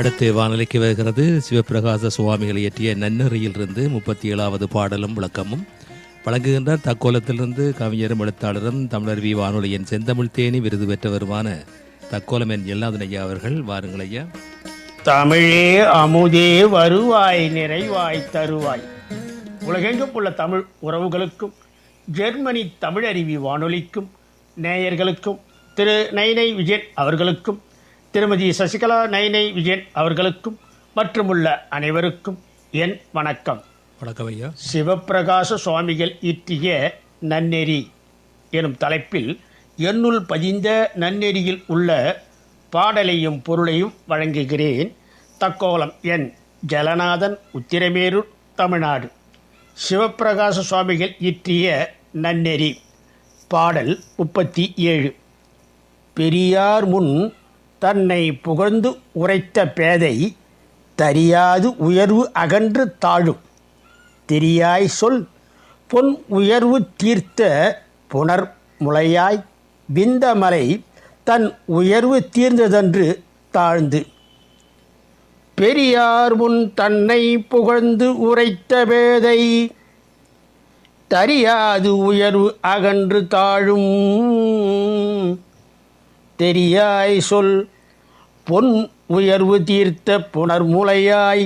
அடுத்து வானொலிக்கு வருகிறது சிவபிரகாச சுவாமிகள் இயற்றிய நன்னறியிலிருந்து முப்பத்தி ஏழாவது பாடலும் விளக்கமும். வழங்குகின்றார் தக்கோலத்திலிருந்து கவிஞரும் எழுத்தாளரும் தமிழர் வி வானொலியின் செந்தமிழ் தேனி விருது பெற்றவருமான தக்கோலம் என் எல்லாதன் ஐயா அவர்கள் வாருங்கள் ஐயா. தமிழே அமுதே வருவாய் நிறைவாய் தருவாய். உலகெங்கும் உள்ள தமிழ் உறவுகளுக்கும் ஜெர்மனி தமிழருவி வானொலிக்கும் நேயர்களுக்கும் திரு நைனை விஜயன் அவர்களுக்கும் திருமதி சசிகலா நைனை விஜயன் அவர்களுக்கும் மற்றுமுள்ள அனைவருக்கும் என் வணக்கம். வணக்கம் ஐயா. சிவப்பிரகாச சுவாமிகள் இயற்றிய நன்னெறி எனும் தலைப்பில் என்னுள் பதிந்த நன்னெறியில் உள்ள பாடலையும் பொருளையும் வழங்குகிறேன். தக்கோலம் என் ஜலநாதன் உத்திரமேரூர் தமிழ்நாடு. சிவப்பிரகாச சுவாமிகள் இயற்றிய நன்னெறி. பாடல் முப்பத்தி ஏழு. பெரியார் முன் தன்னை புகழ்ந்து உரைத்த பேதை தரியாது உயர்வு அகன்று தாழும். தெரியாய் சொல் பொன் உயர்வு தீர்த்த புனர் முளையாய் விந்தமலை தன் உயர்வு தீர்ந்ததன்று தாழ்ந்து. பெரியார் முன் தன்னை புகழ்ந்து உரைத்த பேதை தரியாது உயர்வு அகன்று தாழும். தெரியாய் சொல். பொன் உயர்வு தீர்த்த புனர்முலையாய்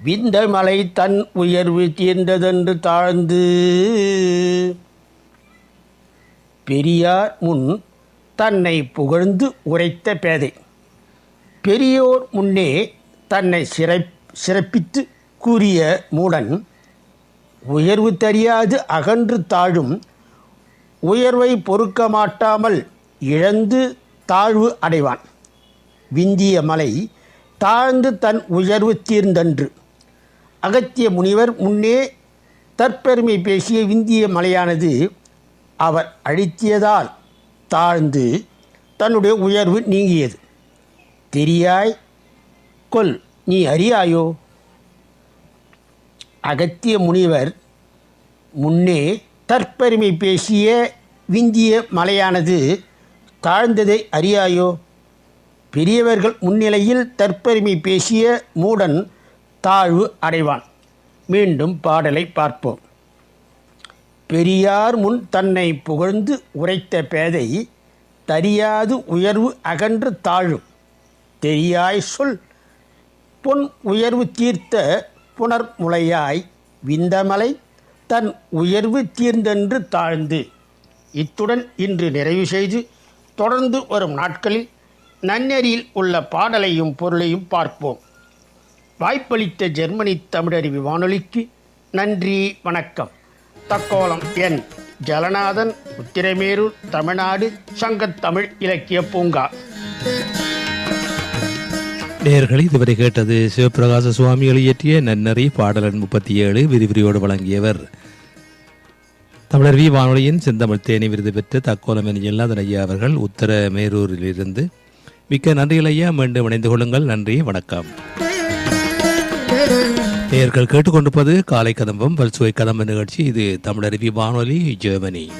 விந்த மலை தன் உயர்வு தீர்ந்ததென்று தாழ்ந்து. பெரியார் முன் தன்னை புகழ்ந்து உரைத்த பேதை. பெரியோர் முன்னே தன்னை சிறை சிறப்பித்து கூறிய மூடன் உயர்வு தெரியாது அகன்று தாழும் உயர்வை பொறுக்க மாட்டாமல் இழந்து தாழ்வு அடைவான். விந்திய மலை தாழ்ந்து தன் உயர்வு தீர்ந்தன்று. அகத்திய முனிவர் முன்னே தற்பெருமை பேசிய விந்திய மலையானது அவர் அழித்தியதால் தாழ்ந்து தன்னுடைய உயர்வு நீங்கியது. தெரியாய்? கொல் நீ அறியாயோ? அகத்திய முனிவர் முன்னே தற்பெருமை பேசிய விந்திய மலையானது தாழ்ந்ததை அறியாயோ? பெரியவர்கள் முன்னிலையில் தற்பெருமை பேசிய மூடன் தாழ்வு அடைவான். மீண்டும் பாடலை பார்ப்போம். பெரியார் முன் தன்னை புகழ்ந்து உரைத்த பேதை தரியாது உயர்வு அகன்று தாழும். தெரியாய் சொல் பொன் உயர்வு தீர்த்த புனர்முளையாய் விந்தமலை தன் உயர்வு தீர்ந்தென்று தாழ்ந்து. இத்துடன் இன்று நிறைவு செய்து தொடர்ந்து வரும் நாட்களில் நன்னெறியில் உள்ள பாடலையும் பொருளையும் பார்ப்போம். வாய்ப்பளித்த ஜெர்மனி தமிழறிவி வானொலிக்கு நன்றி வணக்கம். தக்கோலம் என். ஜலநாதன் உத்திரமேரூர் தமிழ்நாடு சங்கத்தமிழ் இலக்கிய பூங்கா. நேர்களை இதுவரை கேட்டது சிவபிரகாச சுவாமிகள் இயற்றிய நன்னறி பாடலன் முப்பத்தி ஏழு விரிவிரியோடு வழங்கியவர் தமிழர் வி வானொலியின் செந்தமிழ் தேனி விருது பெற்ற தக்கோலம் என் ஐயா அவர்கள் உத்தர மேரூரிலிருந்து. மிக்க நன்றிகள் ஐயா. மீண்டும் இணைந்து கொள்ளுங்கள். நன்றி. வணக்கம். நேயர்கள் கேட்டுக்கொண்டிருப்பது காலை கதம்பம். பல்சுவை கதம்ப நிகழ்ச்சி. இது தமிழருவி வானொலி ஜெர்மனி.